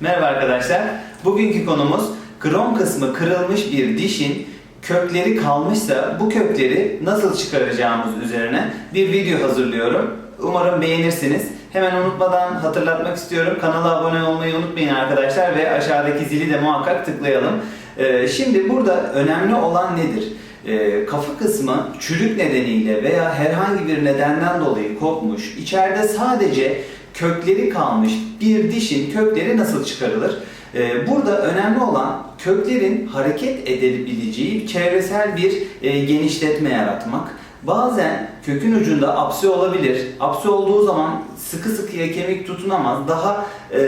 Merhaba arkadaşlar. Bugünkü konumuz krom kısmı kırılmış bir dişin kökleri kalmışsa bu kökleri nasıl çıkaracağımız üzerine bir video hazırlıyorum. Umarım beğenirsiniz. Hemen unutmadan hatırlatmak istiyorum. Kanala abone olmayı unutmayın arkadaşlar ve aşağıdaki zili de muhakkak tıklayalım. Ee, şimdi burada önemli olan nedir? Ee, kafa kısmı çürük nedeniyle veya herhangi bir nedenden dolayı kopmuş, içeride sadece kökleri kalmış bir dişin kökleri nasıl çıkarılır? Ee, burada önemli olan köklerin hareket edebileceği çevresel bir e, genişletme yaratmak. Bazen kökün ucunda apsi olabilir. Apsi olduğu zaman sıkı sıkıya kemik tutunamaz. Daha e,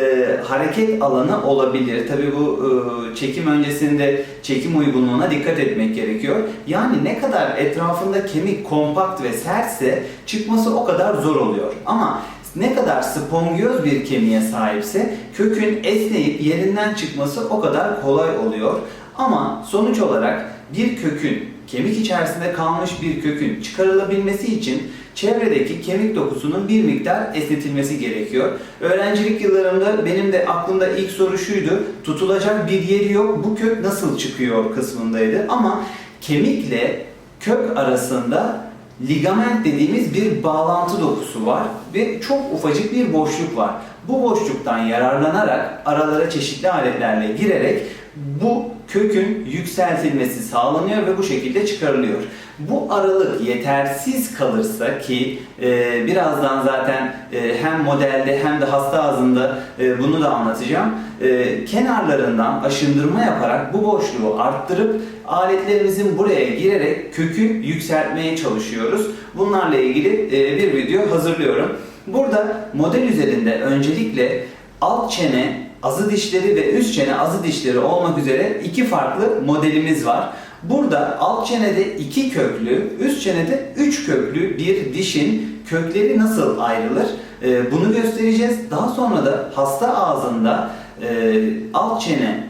hareket alanı olabilir. Tabi bu e, çekim öncesinde çekim uygunluğuna dikkat etmek gerekiyor. Yani ne kadar etrafında kemik kompakt ve sertse çıkması o kadar zor oluyor. Ama ne kadar spongöz bir kemiğe sahipse kökün esneyip yerinden çıkması o kadar kolay oluyor. Ama sonuç olarak bir kökün kemik içerisinde kalmış bir kökün çıkarılabilmesi için çevredeki kemik dokusunun bir miktar esnetilmesi gerekiyor. Öğrencilik yıllarımda benim de aklımda ilk soru şuydu. Tutulacak bir yeri yok. Bu kök nasıl çıkıyor kısmındaydı. Ama kemikle kök arasında ligament dediğimiz bir bağlantı dokusu var ve çok ufacık bir boşluk var. Bu boşluktan yararlanarak aralara çeşitli aletlerle girerek bu kökün yükseltilmesi sağlanıyor ve bu şekilde çıkarılıyor. Bu aralık yetersiz kalırsa ki e, birazdan zaten e, hem modelde hem de hasta ağzında e, bunu da anlatacağım. E, kenarlarından aşındırma yaparak bu boşluğu arttırıp aletlerimizin buraya girerek kökü yükseltmeye çalışıyoruz. Bunlarla ilgili e, bir video hazırlıyorum. Burada model üzerinde öncelikle alt çene azı dişleri ve üst çene azı dişleri olmak üzere iki farklı modelimiz var. Burada alt çenede iki köklü, üst çenede üç köklü bir dişin kökleri nasıl ayrılır? Ee, bunu göstereceğiz. Daha sonra da hasta ağzında e, alt çene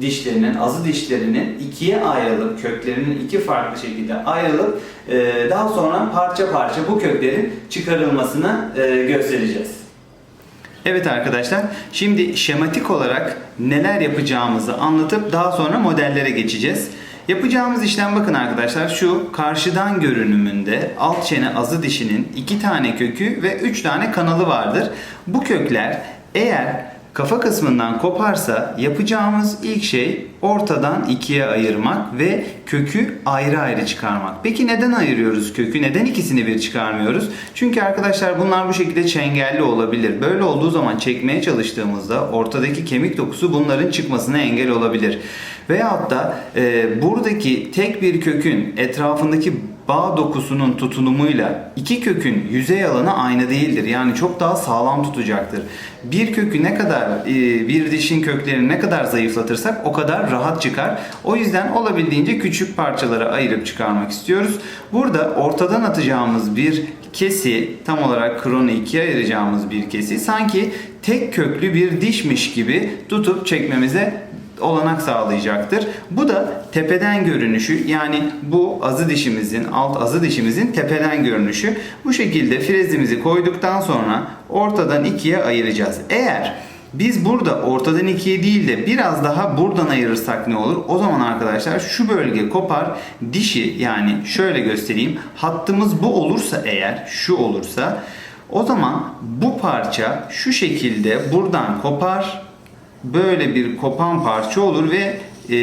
dişlerinin, azı dişlerinin ikiye ayrılıp, köklerinin iki farklı şekilde ayrılıp e, daha sonra parça parça bu köklerin çıkarılmasını e, göstereceğiz. Evet arkadaşlar, şimdi şematik olarak neler yapacağımızı anlatıp daha sonra modellere geçeceğiz. Yapacağımız işlem bakın arkadaşlar şu karşıdan görünümünde alt çene azı dişinin iki tane kökü ve üç tane kanalı vardır. Bu kökler eğer kafa kısmından koparsa yapacağımız ilk şey ortadan ikiye ayırmak ve kökü ayrı ayrı çıkarmak. Peki neden ayırıyoruz kökü? Neden ikisini bir çıkarmıyoruz? Çünkü arkadaşlar bunlar bu şekilde çengelli olabilir. Böyle olduğu zaman çekmeye çalıştığımızda ortadaki kemik dokusu bunların çıkmasına engel olabilir. Veyahut da e, buradaki tek bir kökün etrafındaki bağ dokusunun tutunumuyla iki kökün yüzey alanı aynı değildir. Yani çok daha sağlam tutacaktır. Bir kökü ne kadar e, bir dişin köklerini ne kadar zayıflatırsak o kadar rahat çıkar. O yüzden olabildiğince küçük parçalara ayırıp çıkarmak istiyoruz. Burada ortadan atacağımız bir kesi tam olarak kronu ikiye ayıracağımız bir kesi sanki tek köklü bir dişmiş gibi tutup çekmemize olanak sağlayacaktır. Bu da tepeden görünüşü yani bu azı dişimizin alt azı dişimizin tepeden görünüşü. Bu şekilde frezimizi koyduktan sonra ortadan ikiye ayıracağız. Eğer biz burada ortadan ikiye değil de biraz daha buradan ayırırsak ne olur? O zaman arkadaşlar şu bölge kopar. Dişi yani şöyle göstereyim. Hattımız bu olursa eğer şu olursa o zaman bu parça şu şekilde buradan kopar böyle bir kopan parça olur ve e,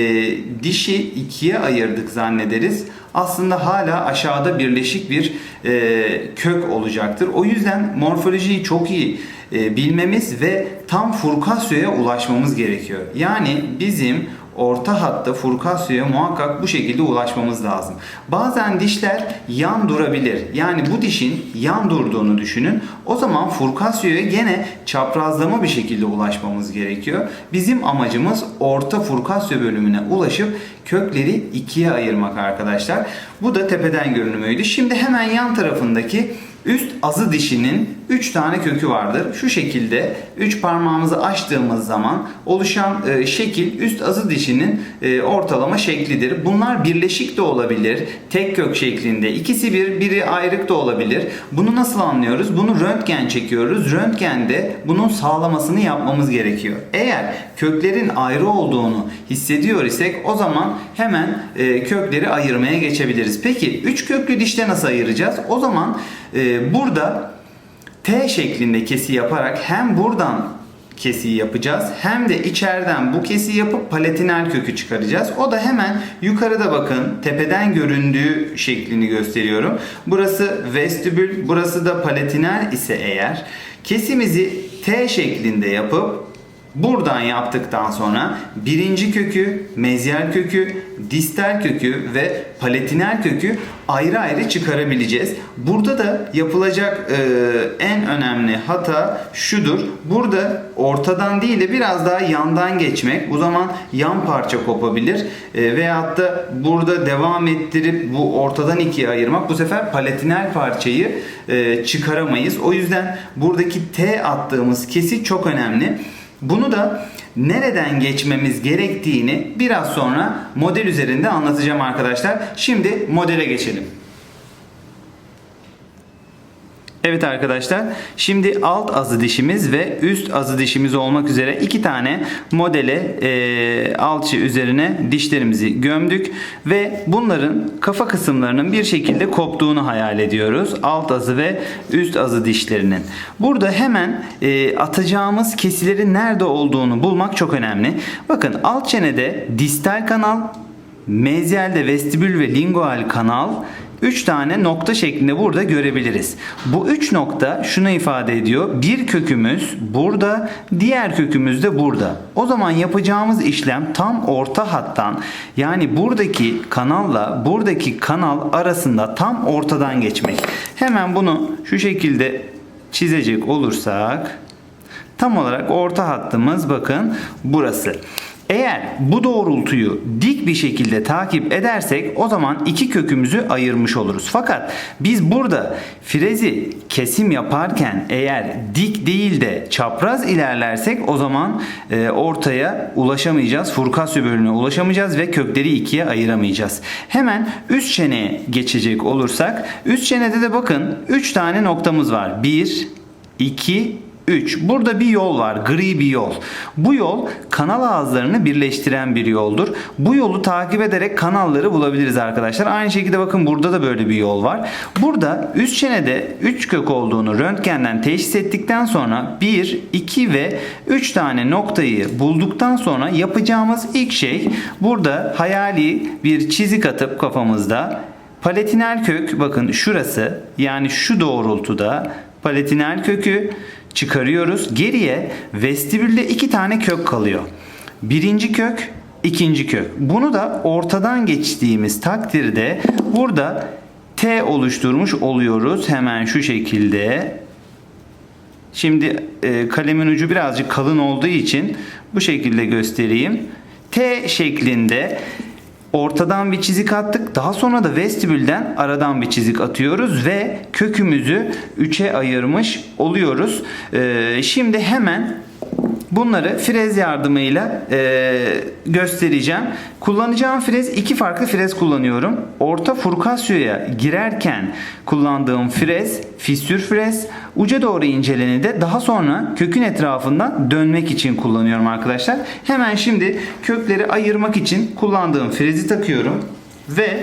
dişi ikiye ayırdık zannederiz. Aslında hala aşağıda birleşik bir e, kök olacaktır. O yüzden morfolojiyi çok iyi e, bilmemiz ve tam furkasyoya ulaşmamız gerekiyor. Yani bizim orta hatta furkasyoya muhakkak bu şekilde ulaşmamız lazım. Bazen dişler yan durabilir. Yani bu dişin yan durduğunu düşünün. O zaman furkasyoya gene çaprazlama bir şekilde ulaşmamız gerekiyor. Bizim amacımız orta furkasyo bölümüne ulaşıp kökleri ikiye ayırmak arkadaşlar. Bu da tepeden görünümüydü. Şimdi hemen yan tarafındaki üst azı dişinin 3 tane kökü vardır. Şu şekilde 3 parmağımızı açtığımız zaman oluşan e, şekil üst azı dişinin e, ortalama şeklidir. Bunlar birleşik de olabilir. Tek kök şeklinde. İkisi bir, biri ayrık da olabilir. Bunu nasıl anlıyoruz? Bunu röntgen çekiyoruz. Röntgende bunun sağlamasını yapmamız gerekiyor. Eğer köklerin ayrı olduğunu hissediyor isek o zaman hemen e, kökleri ayırmaya geçebiliriz. Peki 3 köklü dişte nasıl ayıracağız? O zaman e, burada T şeklinde kesi yaparak hem buradan kesiyi yapacağız hem de içeriden bu kesiyi yapıp palatinal kökü çıkaracağız. O da hemen yukarıda bakın tepeden göründüğü şeklini gösteriyorum. Burası vestibül, burası da palatinal ise eğer kesimizi T şeklinde yapıp Buradan yaptıktan sonra birinci kökü, mezyal kökü, distal kökü ve palatinal kökü ayrı ayrı çıkarabileceğiz. Burada da yapılacak e, en önemli hata şudur. Burada ortadan değil de biraz daha yandan geçmek. Bu zaman yan parça kopabilir. E, veyahut da burada devam ettirip bu ortadan ikiye ayırmak bu sefer palatinal parçayı e, çıkaramayız. O yüzden buradaki T attığımız kesi çok önemli. Bunu da nereden geçmemiz gerektiğini biraz sonra model üzerinde anlatacağım arkadaşlar. Şimdi modele geçelim. Evet arkadaşlar şimdi alt azı dişimiz ve üst azı dişimiz olmak üzere iki tane modele e, alçı üzerine dişlerimizi gömdük ve bunların kafa kısımlarının bir şekilde koptuğunu hayal ediyoruz. Alt azı ve üst azı dişlerinin. Burada hemen e, atacağımız kesilerin nerede olduğunu bulmak çok önemli. Bakın alt çenede distal kanal, mezyalde vestibül ve lingual kanal 3 tane nokta şeklinde burada görebiliriz. Bu 3 nokta şunu ifade ediyor. Bir kökümüz burada, diğer kökümüz de burada. O zaman yapacağımız işlem tam orta hattan yani buradaki kanalla buradaki kanal arasında tam ortadan geçmek. Hemen bunu şu şekilde çizecek olursak tam olarak orta hattımız bakın burası. Eğer bu doğrultuyu dik bir şekilde takip edersek o zaman iki kökümüzü ayırmış oluruz. Fakat biz burada frezi kesim yaparken eğer dik değil de çapraz ilerlersek o zaman e, ortaya ulaşamayacağız. Furkasyo bölümüne ulaşamayacağız ve kökleri ikiye ayıramayacağız. Hemen üst çeneye geçecek olursak üst çenede de bakın 3 tane noktamız var. 1, 2, 3. Burada bir yol var. Gri bir yol. Bu yol kanal ağızlarını birleştiren bir yoldur. Bu yolu takip ederek kanalları bulabiliriz arkadaşlar. Aynı şekilde bakın burada da böyle bir yol var. Burada üst çenede 3 kök olduğunu röntgenden teşhis ettikten sonra 1, 2 ve 3 tane noktayı bulduktan sonra yapacağımız ilk şey burada hayali bir çizik atıp kafamızda palatinal kök bakın şurası yani şu doğrultuda palatinal kökü çıkarıyoruz. Geriye vestibülde iki tane kök kalıyor. Birinci kök, ikinci kök. Bunu da ortadan geçtiğimiz takdirde burada T oluşturmuş oluyoruz. Hemen şu şekilde. Şimdi e, kalemin ucu birazcık kalın olduğu için bu şekilde göstereyim. T şeklinde ortadan bir çizik attık. Daha sonra da vestibülden aradan bir çizik atıyoruz ve kökümüzü 3'e ayırmış oluyoruz. Ee, şimdi hemen Bunları frez yardımıyla e, göstereceğim. Kullanacağım frez iki farklı frez kullanıyorum. Orta furkasyoya girerken kullandığım frez fissür frez. Uca doğru inceleni de daha sonra kökün etrafından dönmek için kullanıyorum arkadaşlar. Hemen şimdi kökleri ayırmak için kullandığım frezi takıyorum. Ve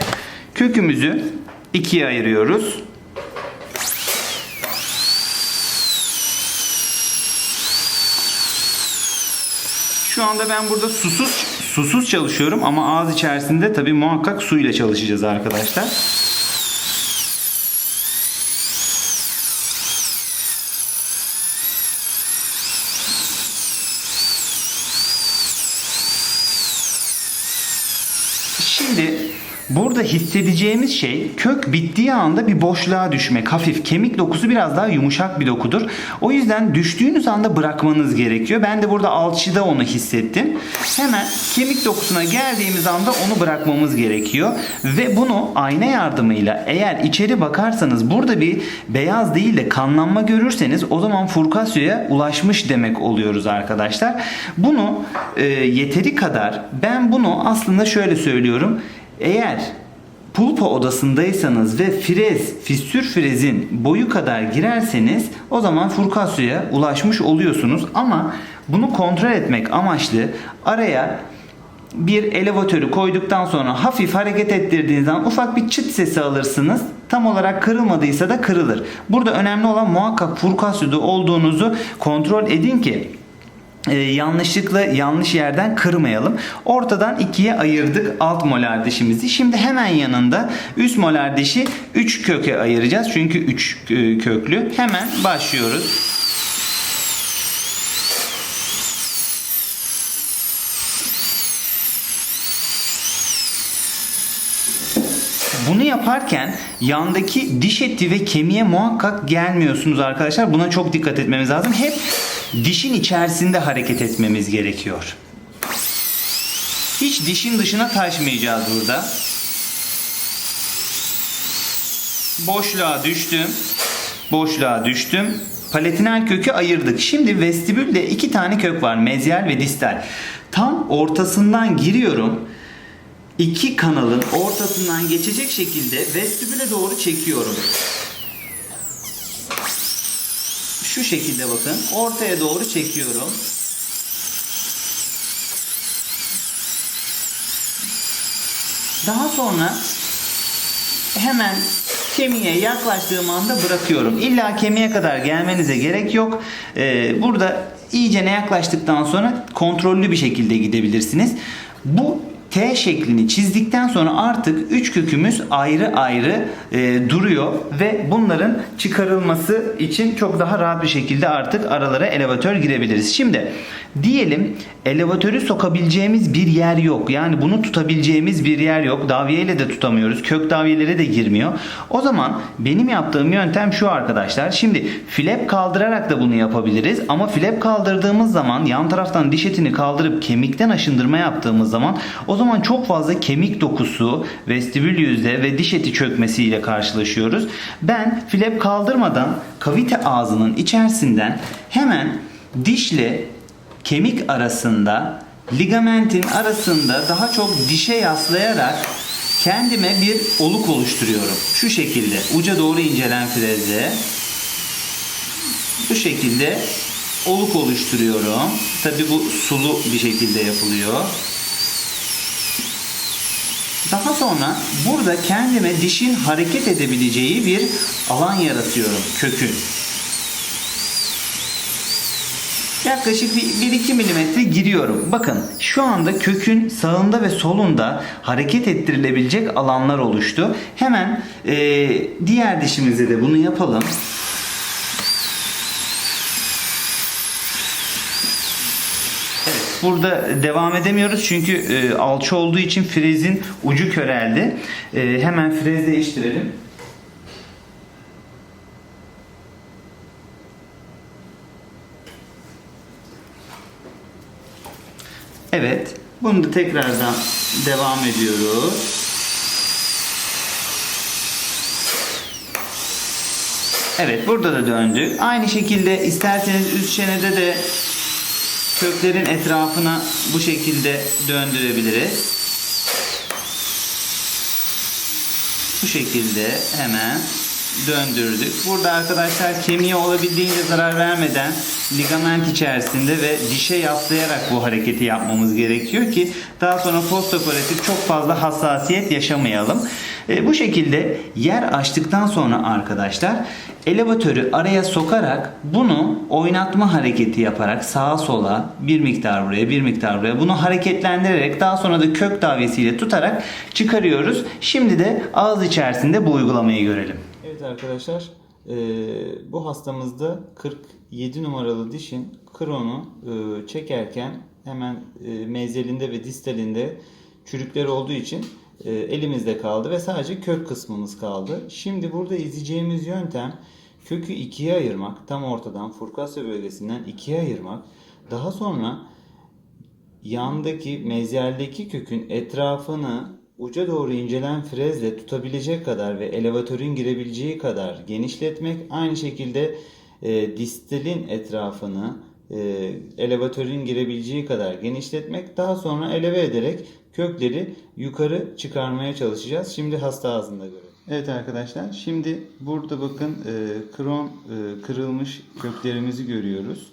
kökümüzü ikiye ayırıyoruz. Şu anda ben burada susuz susuz çalışıyorum ama ağız içerisinde tabi muhakkak su ile çalışacağız arkadaşlar. Şimdi burada hissedeceğimiz şey kök bittiği anda bir boşluğa düşmek. Hafif kemik dokusu biraz daha yumuşak bir dokudur. O yüzden düştüğünüz anda bırakmanız gerekiyor. Ben de burada alçıda onu hissettim. Hemen kemik dokusuna geldiğimiz anda onu bırakmamız gerekiyor. Ve bunu ayna yardımıyla eğer içeri bakarsanız burada bir beyaz değil de kanlanma görürseniz o zaman furkasyoya ulaşmış demek oluyoruz arkadaşlar. Bunu e, yeteri kadar ben bunu aslında şöyle söylüyorum. Eğer pulpa odasındaysanız ve frez, fissür frezin boyu kadar girerseniz o zaman furkasyoya ulaşmış oluyorsunuz. Ama bunu kontrol etmek amaçlı araya bir elevatörü koyduktan sonra hafif hareket ettirdiğiniz zaman ufak bir çıt sesi alırsınız. Tam olarak kırılmadıysa da kırılır. Burada önemli olan muhakkak furkasyoda olduğunuzu kontrol edin ki e, yanlışlıkla yanlış yerden kırmayalım. Ortadan ikiye ayırdık alt molar dişimizi. Şimdi hemen yanında üst molar dişi 3 köke ayıracağız. Çünkü 3 köklü. Hemen başlıyoruz. Bunu yaparken yandaki diş eti ve kemiğe muhakkak gelmiyorsunuz arkadaşlar. Buna çok dikkat etmemiz lazım. Hep dişin içerisinde hareket etmemiz gerekiyor. Hiç dişin dışına taşmayacağız burada. Boşluğa düştüm. Boşluğa düştüm. Palatinal kökü ayırdık. Şimdi vestibülde iki tane kök var. Mezyal ve distal. Tam ortasından giriyorum. İki kanalın ortasından geçecek şekilde vestibüle doğru çekiyorum. Şu şekilde bakın. Ortaya doğru çekiyorum. Daha sonra hemen kemiğe yaklaştığım anda bırakıyorum. İlla kemiğe kadar gelmenize gerek yok. Ee, burada iyice ne yaklaştıktan sonra kontrollü bir şekilde gidebilirsiniz. Bu T şeklini çizdikten sonra artık üç kökümüz ayrı ayrı e, duruyor ve bunların çıkarılması için çok daha rahat bir şekilde artık aralara elevatör girebiliriz. Şimdi diyelim elevatörü sokabileceğimiz bir yer yok. Yani bunu tutabileceğimiz bir yer yok. Davyeyle de tutamıyoruz. Kök davyelere de girmiyor. O zaman benim yaptığım yöntem şu arkadaşlar. Şimdi flap kaldırarak da bunu yapabiliriz. Ama flap kaldırdığımız zaman yan taraftan diş etini kaldırıp kemikten aşındırma yaptığımız zaman o zaman çok fazla kemik dokusu, vestibül yüzde ve diş eti çökmesiyle karşılaşıyoruz. Ben flap kaldırmadan kavite ağzının içerisinden hemen dişle kemik arasında ligamentin arasında daha çok dişe yaslayarak kendime bir oluk oluşturuyorum. Şu şekilde uca doğru incelen frezle bu şekilde oluk oluşturuyorum. Tabi bu sulu bir şekilde yapılıyor. Daha sonra burada kendime dişin hareket edebileceği bir alan yaratıyorum kökün. Yaklaşık bir 1-2 milimetre giriyorum. Bakın şu anda kökün sağında ve solunda hareket ettirilebilecek alanlar oluştu. Hemen e, diğer dişimizde de bunu yapalım. Burada devam edemiyoruz çünkü e, alçı olduğu için frezin ucu köreldi. E, hemen frez değiştirelim. Evet. Bunu da tekrardan devam ediyoruz. Evet burada da döndük. Aynı şekilde isterseniz üst çenede de köklerin etrafına bu şekilde döndürebiliriz. Bu şekilde hemen döndürdük. Burada arkadaşlar kemiğe olabildiğince zarar vermeden ligament içerisinde ve dişe yaslayarak bu hareketi yapmamız gerekiyor ki daha sonra postoperatif çok fazla hassasiyet yaşamayalım. E, bu şekilde yer açtıktan sonra arkadaşlar elevatörü araya sokarak bunu oynatma hareketi yaparak sağa sola bir miktar buraya bir miktar buraya bunu hareketlendirerek daha sonra da kök davyesiyle tutarak çıkarıyoruz. Şimdi de ağız içerisinde bu uygulamayı görelim. Evet arkadaşlar e, bu hastamızda 47 numaralı dişin kronu e, çekerken hemen e, mezelinde ve distalinde çürükler olduğu için elimizde kaldı ve sadece kök kısmımız kaldı. Şimdi burada izleyeceğimiz yöntem kökü ikiye ayırmak. Tam ortadan Furkasya bölgesinden ikiye ayırmak. Daha sonra yandaki mezyaldeki kökün etrafını uca doğru incelen frezle tutabilecek kadar ve elevatörün girebileceği kadar genişletmek. Aynı şekilde e, distalin etrafını e, elevatörün girebileceği kadar genişletmek. Daha sonra eleve ederek kökleri yukarı çıkarmaya çalışacağız. Şimdi hasta ağzında görelim. Evet arkadaşlar şimdi burada bakın e, kron e, kırılmış köklerimizi görüyoruz.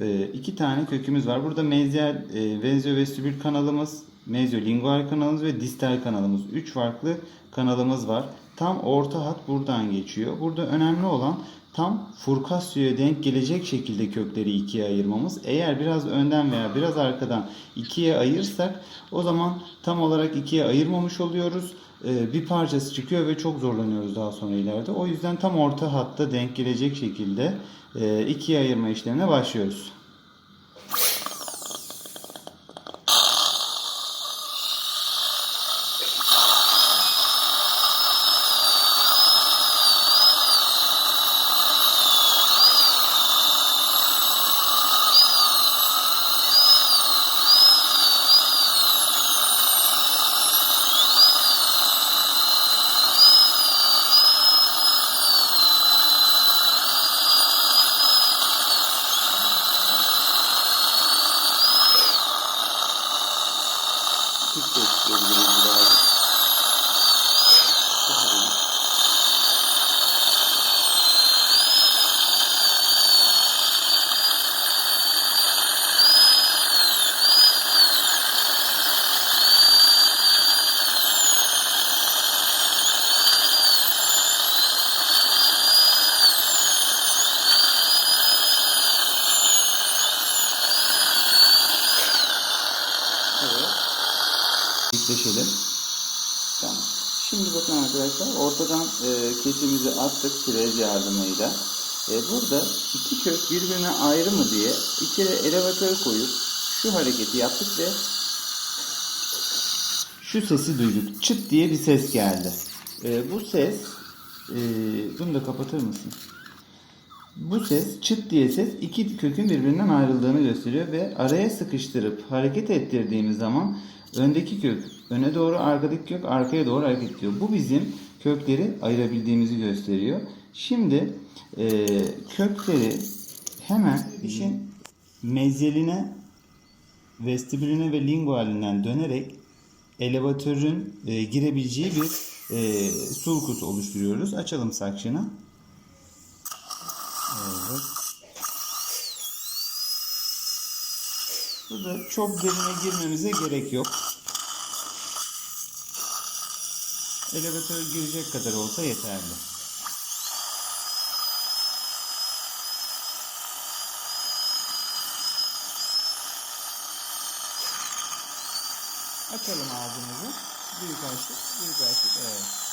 E, iki tane kökümüz var. Burada mezyal e, vezovestibül kanalımız, mezyolingual kanalımız ve distal kanalımız. Üç farklı kanalımız var. Tam orta hat buradan geçiyor. Burada önemli olan tam furkasyoya denk gelecek şekilde kökleri ikiye ayırmamız. Eğer biraz önden veya biraz arkadan ikiye ayırsak o zaman tam olarak ikiye ayırmamış oluyoruz. Ee, bir parçası çıkıyor ve çok zorlanıyoruz daha sonra ileride. O yüzden tam orta hatta denk gelecek şekilde e, ikiye ayırma işlemine başlıyoruz. Türk de ekleyebiliriz birazcık. Daha iyi. Evet. Dikleşelim. Tamam. Şimdi bakın arkadaşlar ortadan e, kesimizi attık frez yardımıyla. E, burada iki kök birbirine ayrı mı diye kere elevatör koyup şu hareketi yaptık ve şu sesi duyduk. Çıt diye bir ses geldi. E, bu ses e, bunu da kapatır mısın? Bu ses çıt diye ses iki kökün birbirinden ayrıldığını gösteriyor ve araya sıkıştırıp hareket ettirdiğimiz zaman öndeki kök öne doğru arkadaki kök arkaya doğru hareket ediyor. Bu bizim kökleri ayırabildiğimizi gösteriyor. Şimdi e, kökleri hemen işin mezyeline, vestibülüne ve lingualinden dönerek elevatörün e, girebileceği bir e, sulcus oluşturuyoruz. Açalım sakşını. Evet. Burada çok derine girmemize gerek yok. Elevatör girecek kadar olsa yeterli. Açalım ağzımızı. Büyük açtık, büyük açtık. Evet.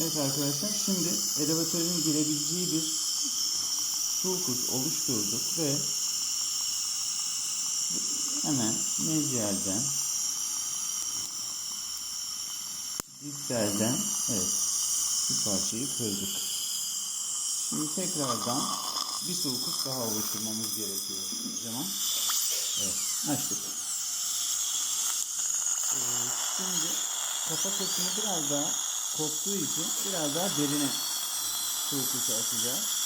Evet arkadaşlar şimdi elevatörün girebileceği bir sulcus oluşturduk ve hemen mezyalden distalden evet bir parçayı kırdık. Şimdi tekrardan bir sulcus daha oluşturmamız gerekiyor. O zaman evet açtık. Ee, şimdi kafa kısmı biraz daha koptuğu için biraz daha derine sulcusu açacağız.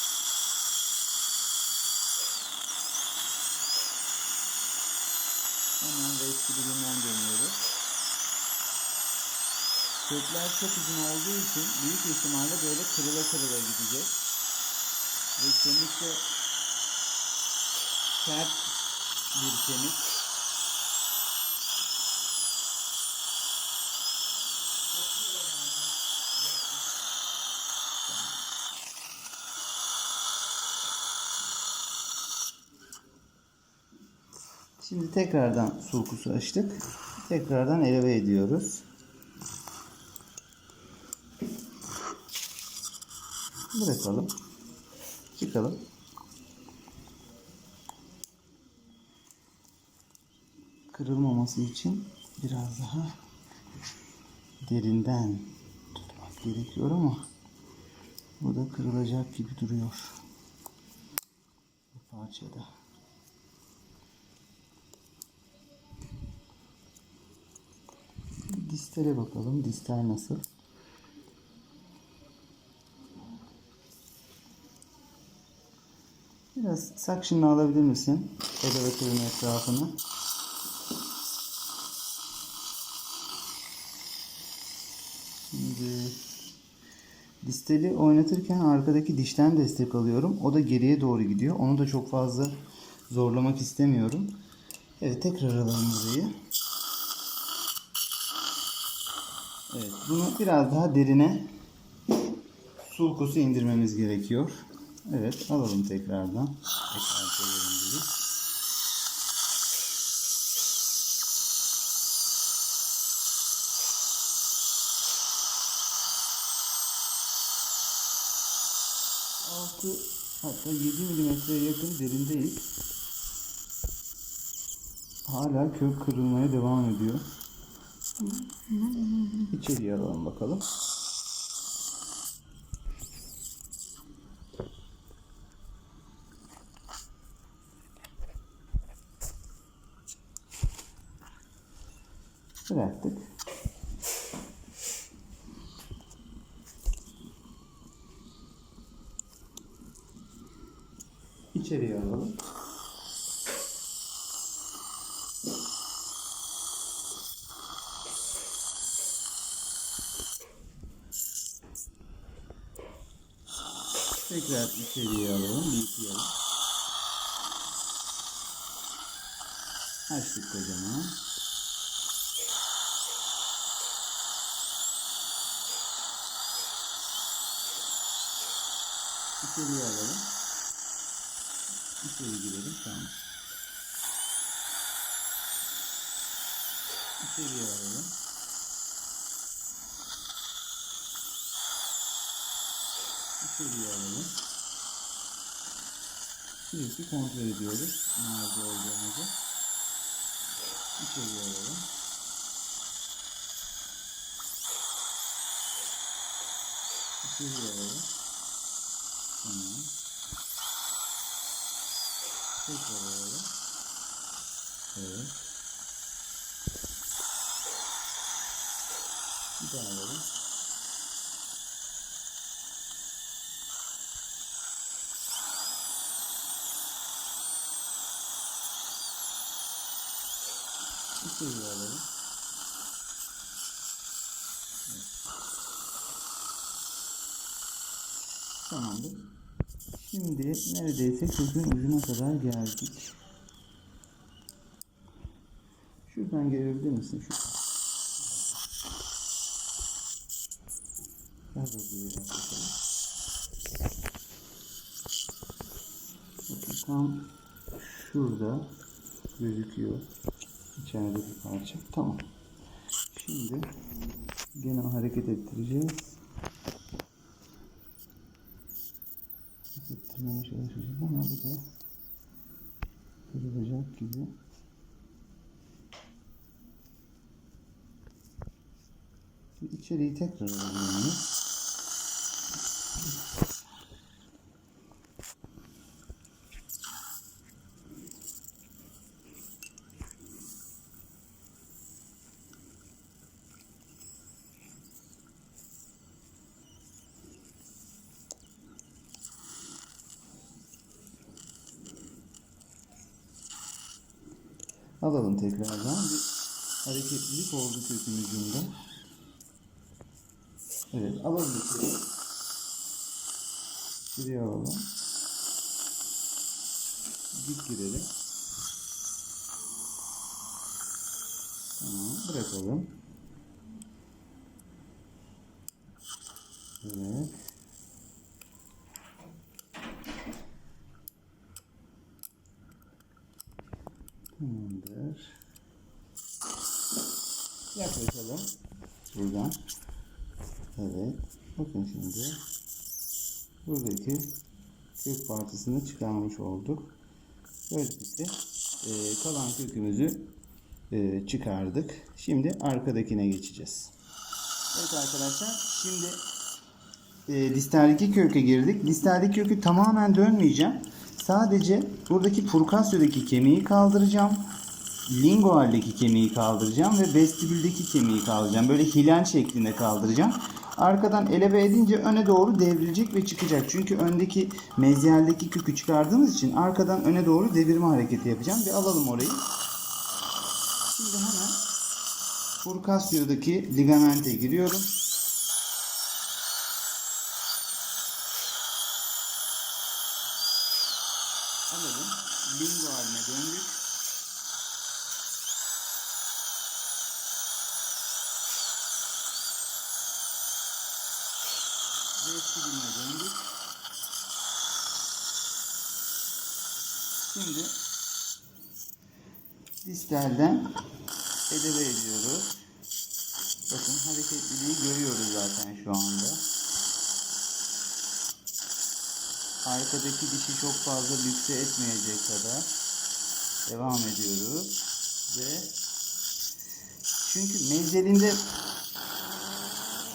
Hemen vestibülünden dönüyoruz. Kökler çok uzun olduğu için büyük ihtimalle böyle kırıla kırıla gidecek. Ve kemik de sert bir kemik. Şimdi tekrardan sulkusu açtık. Tekrardan eleve ediyoruz. Bırakalım. Çıkalım. Kırılmaması için biraz daha derinden tutmak gerekiyor ama bu da kırılacak gibi duruyor. Bu parçada. Distale bakalım. Distal nasıl? Biraz suction'la alabilir misin? Elevatörün etrafını. Şimdi disteli oynatırken arkadaki dişten destek alıyorum. O da geriye doğru gidiyor. Onu da çok fazla zorlamak istemiyorum. Evet tekrar alalım burayı. Evet bunu biraz daha derine sulkusu indirmemiz gerekiyor. Evet alalım tekrardan. Hatta 7 milimetreye yakın derindeyiz. Hala kök kırılmaya devam ediyor. İçeriye alalım bakalım. Bıraktık. İçeriye alalım. İçeriye alalım, yıkayalım. Açtık kocaman. İçeriye alalım. İçeri girelim, tamam. İçeriye alalım. İçeriye alalım. Sürekli kontrol ediyoruz. Nerede olduğumuzu. İçeriye alalım. İçeriye alalım. Tamam. Tekrar alalım. Evet. Bir daha alalım. İçeriye alalım. Evet. Tamamdır. Şimdi neredeyse kökün ucuna kadar geldik. Şuradan gelebilir misin? Şu. Daha da. Bakın tam şurada gözüküyor. İçeride bir parça. Tamam. Şimdi gene hareket ettireceğiz. Ettirmeye çalışacağız ama bu da kırılacak gibi. İçeriği tekrar alalım. Alalım tekrardan. Bir hareketlilik oldu kökün ucunda. Evet içeri. İçeriye alalım. Dik girelim. Tamam bırakalım. Evet. Tamamdır. Yaklaşalım. Buradan. Evet. Bakın şimdi. buradaki kök parçasını çıkarmış olduk. Böylelikle e, kalan kökümüzü e, çıkardık. Şimdi arkadakine geçeceğiz. Evet arkadaşlar şimdi e, distaldeki köke girdik. Distaldeki kökü tamamen dönmeyeceğim. Sadece buradaki furkasyodaki kemiği kaldıracağım. Lingualdeki kemiği kaldıracağım ve vestibüldeki kemiği kaldıracağım. Böyle hilal şeklinde kaldıracağım. Arkadan eleve edince öne doğru devrilecek ve çıkacak. Çünkü öndeki mezyaldeki kökü çıkardığımız için arkadan öne doğru devirme hareketi yapacağım. Bir alalım orayı. Şimdi hemen furkasyodaki ligamente giriyorum. Alalım. Lingo haline döndük. Ve silime döndük. Şimdi distelden eleve ediyoruz. Bakın hareketliliği görüyoruz zaten şu anda. Arkadaki dişi çok fazla lükse etmeyecek kadar devam ediyoruz. Ve çünkü mezzelinde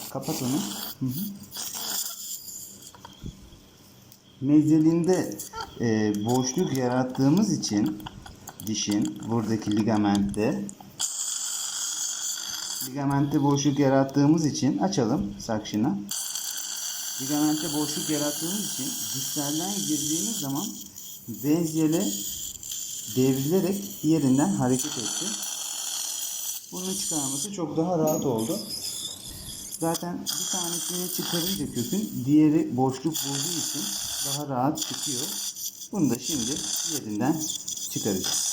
kapat onu. Hı hı. Mezzelinde e, boşluk yarattığımız için dişin buradaki ligamentte ligamentte boşluk yarattığımız için açalım sakşını. Ligamentte boşluk yarattığımız için distalden girdiğimiz zaman benziyele devrilerek yerinden hareket etti. Bunun çıkarması çok daha rahat oldu. Zaten bir tanesini çıkarınca kökün diğeri boşluk bulduğu için daha rahat çıkıyor. Bunu da şimdi yerinden çıkaracağız.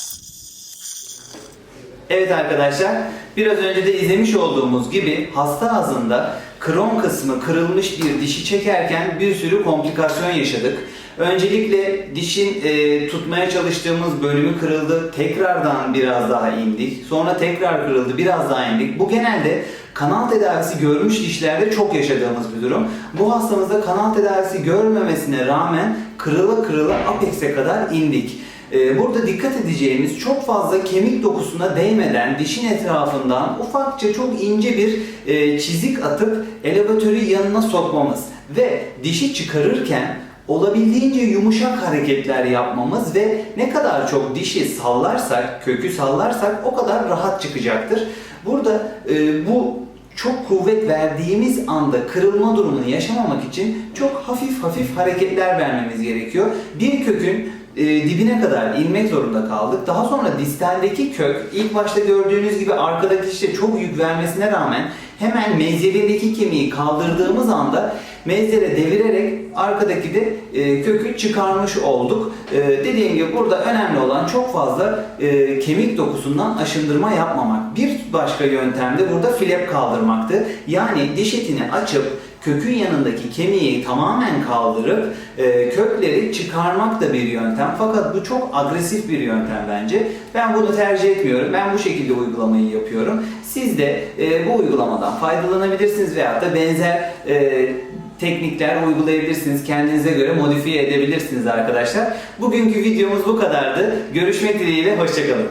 Evet arkadaşlar, biraz önce de izlemiş olduğumuz gibi hasta ağzında kron kısmı kırılmış bir dişi çekerken bir sürü komplikasyon yaşadık. Öncelikle dişin e, tutmaya çalıştığımız bölümü kırıldı. Tekrardan biraz daha indik. Sonra tekrar kırıldı. Biraz daha indik. Bu genelde kanal tedavisi görmüş dişlerde çok yaşadığımız bir durum. Bu hastamızda kanal tedavisi görmemesine rağmen kırıla kırıla apex'e kadar indik. Ee, Burada dikkat edeceğimiz çok fazla kemik dokusuna değmeden dişin etrafından ufakça çok ince bir e, çizik atıp elevatörü yanına sokmamız ve dişi çıkarırken olabildiğince yumuşak hareketler yapmamız ve ne kadar çok dişi sallarsak, kökü sallarsak o kadar rahat çıkacaktır. Burada e, bu çok kuvvet verdiğimiz anda kırılma durumunu yaşamamak için çok hafif hafif hareketler vermemiz gerekiyor. Bir kökün e, dibine kadar inmek zorunda kaldık. Daha sonra distaldeki kök ilk başta gördüğünüz gibi arkadaki işte çok yük vermesine rağmen hemen mezzelindeki kemiği kaldırdığımız anda mezlere devirerek arkadaki de e, kökü çıkarmış olduk. E, dediğim gibi burada önemli olan çok fazla e, kemik dokusundan aşındırma yapmamak. Bir başka yöntem de burada flap kaldırmaktı. Yani diş etini açıp kökün yanındaki kemiği tamamen kaldırıp e, kökleri çıkarmak da bir yöntem. Fakat bu çok agresif bir yöntem bence. Ben bunu tercih etmiyorum. Ben bu şekilde uygulamayı yapıyorum. Siz de e, bu uygulamadan faydalanabilirsiniz veyahut da benzer e, teknikler uygulayabilirsiniz. Kendinize göre modifiye edebilirsiniz arkadaşlar. Bugünkü videomuz bu kadardı. Görüşmek dileğiyle. Hoşçakalın.